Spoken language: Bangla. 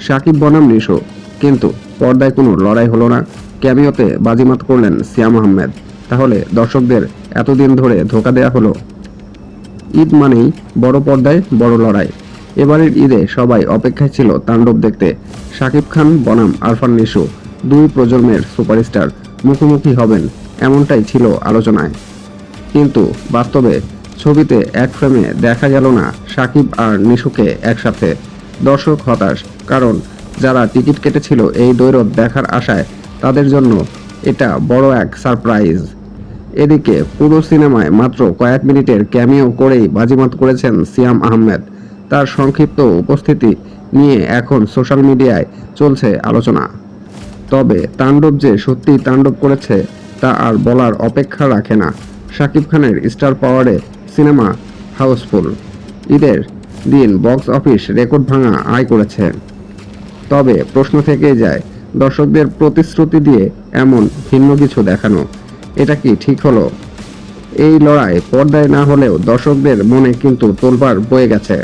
সাকিব বনাম নিশো। কিন্তু পর্দায় কোনো লড়াই হলো না। ক্যামিওতে বাজিমাত করলেন সিয়াম আহমেদ। তাহলে দর্শকদের এতদিন ধরে ধোকা দেয়া হলো? ঈদ মানেই বড় পর্দায় বড় লড়াই। এবারের ঈদে সবাই অপেক্ষায় ছিল তাণ্ডব দেখতে। শাকিব খান, বনাম, আরফান নিশো দুই প্রজন্মের সুপারস্টার মুখোমুখি হবেন এমনটাই ছিল আলোচনায়। কিন্তু বাস্তবে ছবিতে এক ফ্রেমে দেখা গেল না সাকিব আর নিশুকে একসাথে। দর্শক হতাশ, কারণ যারা টিকিট কেটেছিল এই দৈরথ দেখার আশায় তাদের জন্য এটা বড় এক সারপ্রাইজ। এদিকে পুরো সিনেমায় মাত্র কয়েক মিনিটের ক্যামিও করেই বাজিমাত করেছেন সিয়াম আহমেদ। তার সংক্ষিপ্ত উপস্থিতি নিয়ে এখন সোশ্যাল মিডিয়ায় চলছে আলোচনা। তবে তাণ্ডব যে সত্যি তাণ্ডব করেছে, তা আর বলার অপেক্ষা রাখে না। শাকিব খানের স্টার পাওয়ারে সিনেমা হাউসফুল। ঈদের দিন বক্স অফিস রেকর্ড ভাঙা আয় করেছে। তবে প্রশ্ন থেকেই যায়, দর্শকদের প্রতিশ্রুতি দিয়ে এমন ভিন্ন কিছু দেখানো, এটা কি ঠিক হলো? এই লড়াই পর্দায় না হলেও দর্শকদের মনে কিন্তু তোলপাড় বয়ে গেছে।